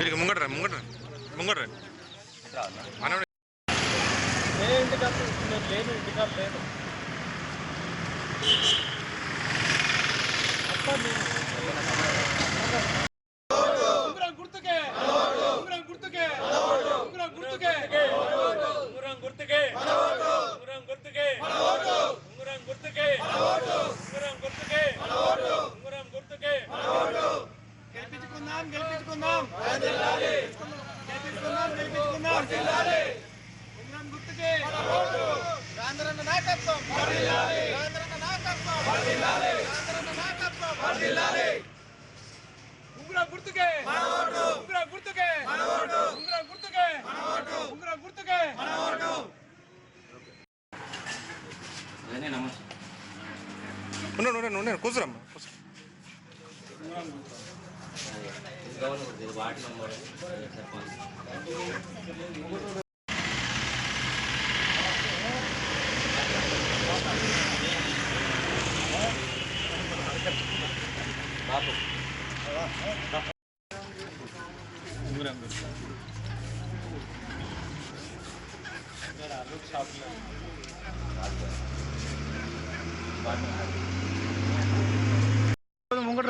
இருக்கு முங்கட்ற முங்கட்ற முங்கட்ற మనవడు లేదు ఇంటికాడ లేదు అప్ప గెలిపించుకుందాం గెలిపించుకుందాం. గెలిపించుకుందాం గెలిపించుకుందాం. ఉంగరం గుర్తుకే. రాంధ్రన్న నాయకత్వం. రాంధ్రన్న నాయకత్వం. రాంధ్రన్న నాయకత్వం. ఉంగరం గుర్తుకే ఉంగరం గుర్తుకే ఉంగరం గుర్తుకే ఉంగరం గుర్తుకే ఉండండి ఉండండి ఉండండి కూర్చోరమ్మా కూర్చో.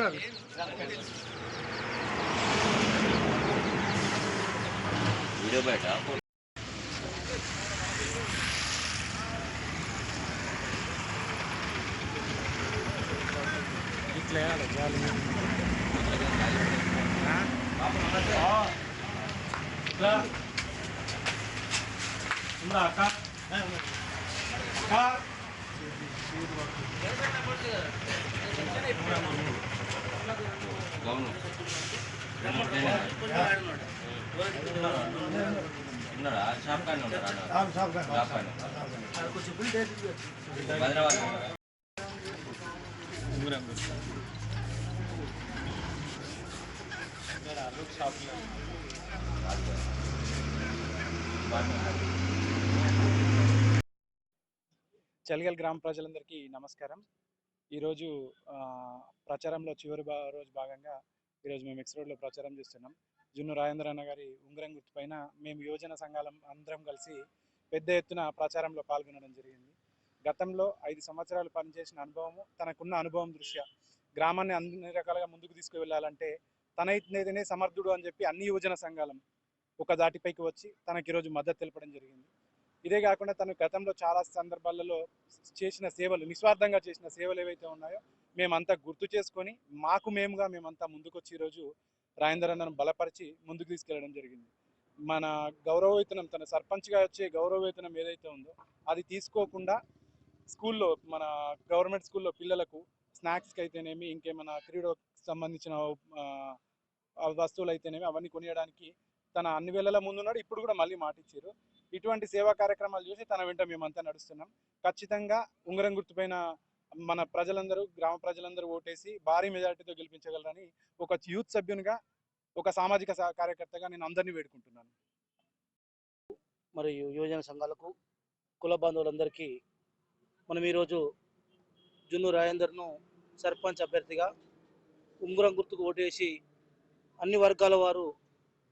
Zachar. वीडियो बैठा निकले यार जाल में हां हां ला हमरा का का ఉన్నాడా షాప్ కానీ ఉన్నాడా షాప్ కానీ హైదరాబాద్ షాప్ ఉంగరం గుర్తు షాప్లో చలిగల్ గ్రామ ప్రజలందరికీ నమస్కారం. ఈరోజు ప్రచారంలో చివరి భా రోజు భాగంగా ఈరోజు మేము ఎక్స్ రోడ్లో ప్రచారం చేస్తున్నాం. జున్ను రాజేంద్ర అన్న గారి ఉంగరం గుర్తుపైన మేము యువజన సంఘాలం అందరం కలిసి పెద్ద ఎత్తున ప్రచారంలో పాల్గొనడం జరిగింది. గతంలో ఐదు సంవత్సరాలు పనిచేసిన అనుభవము తనకున్న అనుభవం దృష్ట్యా గ్రామాన్ని అన్ని రకాలుగా ముందుకు తీసుకువెళ్ళాలంటే తన ఇతనే సమర్థుడు అని చెప్పి అన్ని యువజన సంఘాలం ఒక దాటిపైకి వచ్చి తనకి ఈరోజు మద్దతు తెలపడం జరిగింది. ఇదే కాకుండా తను గతంలో చాలా సందర్భాలలో చేసిన సేవలు నిస్వార్థంగా చేసిన సేవలు ఏవైతే ఉన్నాయో మేమంతా గుర్తు చేసుకొని మాకు మేముగా మేమంతా ముందుకొచ్చి ఈరోజు రాజేందర్ అన్నను బలపరిచి ముందుకు తీసుకెళ్ళడం జరిగింది. మన గౌరవవేతనం తన సర్పంచ్గా వచ్చే గౌరవవేతనం ఏదైతే ఉందో అది తీసుకోకుండా స్కూల్లో మన గవర్నమెంట్ స్కూల్లో పిల్లలకు స్నాక్స్కి అయితేనేమి ఇంకేమైనా క్రీడకు సంబంధించిన వస్తువులు అయితేనేమి అవన్నీ కొనియడానికి తన అన్ని వేళల ముందున్నాడు. ఇప్పుడు కూడా మళ్ళీ మాటిచ్చారు. ఇటువంటి సేవా కార్యక్రమాలు చూసి తన వెంట మేమంతా నడుస్తున్నాం. ఖచ్చితంగా ఉంగరం గుర్తుపైన మన ప్రజలందరూ గ్రామ ప్రజలందరూ ఓటేసి భారీ మెజారిటీతో గెలిపించగలరని ఒక యూత్ సభ్యునిగా ఒక సామాజిక కార్యకర్తగా నేను అందరినీ వేడుకుంటున్నాను. మరియు యువజన సంఘాలకు కుల బంధువులందరికీ మనం ఈరోజు జున్ను రాజేందర్ను సర్పంచ్ అభ్యర్థిగా ఉంగరం గుర్తుకు ఓటేసి అన్ని వర్గాల వారు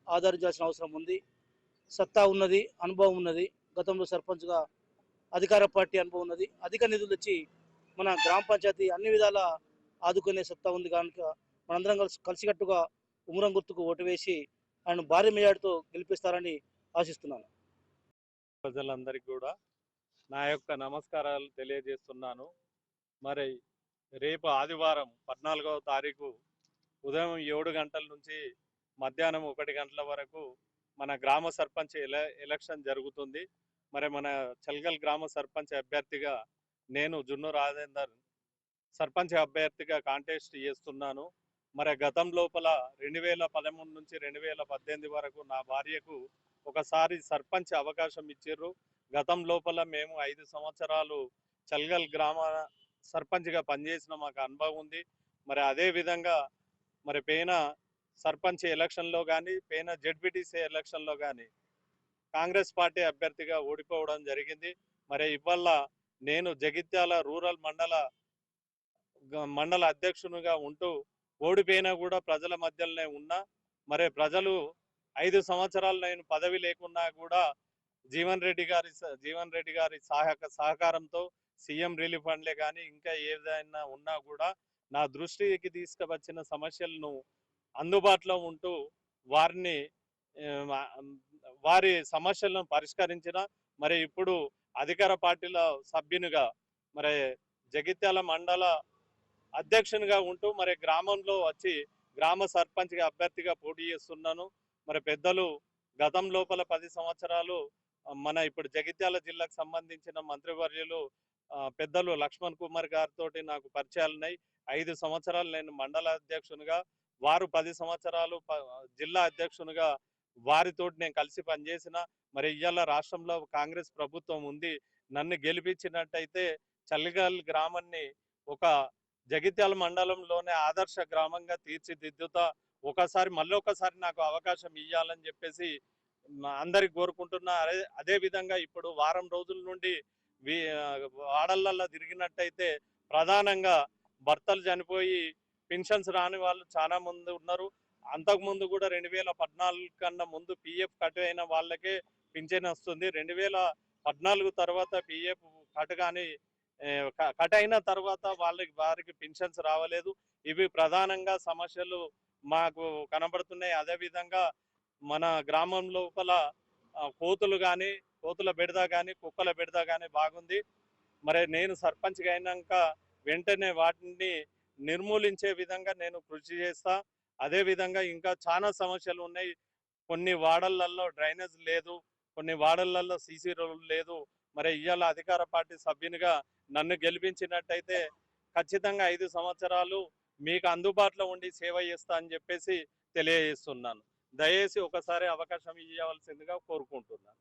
ఆదరించాల్సిన అవసరం ఉంది. సత్తా ఉన్నది అనుభవం ఉన్నది. గతంలో సర్పంచ్గా అధికార పార్టీ అనుభవం ఉన్నది. అధిక నిధులు వచ్చి మన గ్రామ పంచాయతీ అన్ని విధాల ఆదుకునే సత్తా ఉంది. కనుక మనందరం కలిసి కలిసికట్టుగా ఉమరం గుర్తుకు ఓటు వేసి ఆయన భారీ మెజార్టీతో గెలిపిస్తారని ఆశిస్తున్నాను. ప్రజలందరికీ కూడా నా యొక్క నమస్కారాలు తెలియజేస్తున్నాను. మరి రేపు ఆదివారం పద్నాలుగవ తారీఖు ఉదయం ఏడు గంటల నుంచి మధ్యాహ్నం ఒకటి గంటల వరకు మన గ్రామ సర్పంచ్ ఎల ఎలక్షన్ జరుగుతుంది. మరి మన చల్గల్ గ్రామ సర్పంచ్ అభ్యర్థిగా నేను జున్ను రాజేందర్ సర్పంచ్ అభ్యర్థిగా కాంటెస్ట్ చేస్తున్నాను. మరి గతం లోపల రెండు వేల పదమూడు నుంచి రెండు వేల పద్దెనిమిది వరకు నా భార్యకు ఒకసారి సర్పంచ్ అవకాశం ఇచ్చిర్రు గతం లోపల మేము ఐదు సంవత్సరాలు చల్గల్ గ్రామ సర్పంచ్గా పనిచేసిన మాకు అనుభవం ఉంది. మరి అదే విధంగా మరి పైన సర్పంచ్ ఎలక్షన్లో కానీ పైన జడ్పీటీసీ ఎలక్షన్లో కానీ కాంగ్రెస్ పార్టీ అభ్యర్థిగా ఓడిపోవడం జరిగింది. మరి ఇవాళ నేను జగిత్యాల రూరల్ మండల మండల అధ్యక్షునిగా ఉంటూ ఓడిపోయినా కూడా ప్రజల మధ్యలోనే ఉన్నా మరి ప్రజలు ఐదు సంవత్సరాలు నేను పదవి లేకున్నా కూడా జీవన్ రెడ్డి గారి జీవన్ రెడ్డి గారి సహక సహకారంతో సీఎం రిలీఫ్ ఫండ్లే కానీ ఇంకా ఏదైనా ఉన్నా కూడా నా దృష్టికి తీసుకువచ్చిన సమస్యలను అందుబాటులో ఉంటూ వారిని వారి సమస్యలను పరిష్కరించిన మరి ఇప్పుడు అధికార పార్టీల సభ్యునిగా మరి జగిత్యాల మండల అధ్యక్షునిగా ఉంటూ మరి గ్రామంలో వచ్చి గ్రామ సర్పంచ్గా అభ్యర్థిగా పోటీ చేస్తున్నాను. మరి పెద్దలు గతం లోపల పది సంవత్సరాలు మన ఇప్పుడు జగిత్యాల జిల్లాకు సంబంధించిన మంత్రివర్యులు పెద్దలు లక్ష్మణ్ కుమార్ గారితో నాకు పరిచయాలున్నాయి. ఐదు సంవత్సరాలు నేను మండల అధ్యక్షునిగా వారు పది సంవత్సరాలు జిల్లా అధ్యక్షునిగా వారితో నేను కలిసి పనిచేసిన మరి ఇవాళ రాష్ట్రంలో కాంగ్రెస్ ప్రభుత్వం ఉంది నన్ను గెలిపించినట్టయితే చల్లిగల్ గ్రామాన్ని ఒక జగిత్యాల మండలంలోనే ఆదర్శ గ్రామంగా తీర్చిదిద్దుతా ఒకసారి మళ్ళీ ఒకసారి నాకు అవకాశం ఇవ్వాలని చెప్పేసి అందరికి కోరుకుంటున్నా. అదే అదే విధంగా ఇప్పుడు వారం రోజుల నుండి వాడళ్ళల్లో వాడలల్లో తిరిగినట్టయితే ప్రధానంగా భర్తలు చనిపోయి పెన్షన్స్ రాని వాళ్ళు చాలా మంది ఉన్నారు. అంతకు ముందు కూడా రెండు వేల పద్నాలుగు కన్నా ముందు పిఎఫ్ కట్ అయిన వాళ్ళకే పింఛన్ వస్తుంది. రెండు వేల పద్నాలుగు తర్వాత పిఎఫ్ కట్ కానీ కట్ అయిన తర్వాత వాళ్ళకి వారికి పెన్షన్స్ రావలేదు. ఇవి ప్రధానంగా సమస్యలు మాకు కనబడుతున్నాయి. అదేవిధంగా మన గ్రామం లోపల కోతులు కానీ కోతుల బెడద కానీ కుక్కల బెడద కానీ బాగుంది. మరి నేను సర్పంచ్గా అయినాక వెంటనే వాటిని నిర్మూలించే విధంగా నేను కృషి చేస్తా. అదే విధంగా ఇంకా చాలా సమస్యలు ఉన్నాయి. కొన్ని వాడళ్ళలో డ్రైనేజ్ లేదు. కొన్ని వాడళ్ళలో సీసీ రోడ్లు లేదు. మరి ఇవాళ అధికార పార్టీ సభ్యునిగా నన్ను గెలిపించినట్టయితే ఖచ్చితంగా ఐదు సంవత్సరాలు మీకు అందుబాటులో ఉండి సేవ చేస్తా అని చెప్పేసి తెలియజేస్తున్నాను. దయచేసి ఒకసారి అవకాశం ఇవ్వవలసిందిగా కోరుకుంటున్నాను.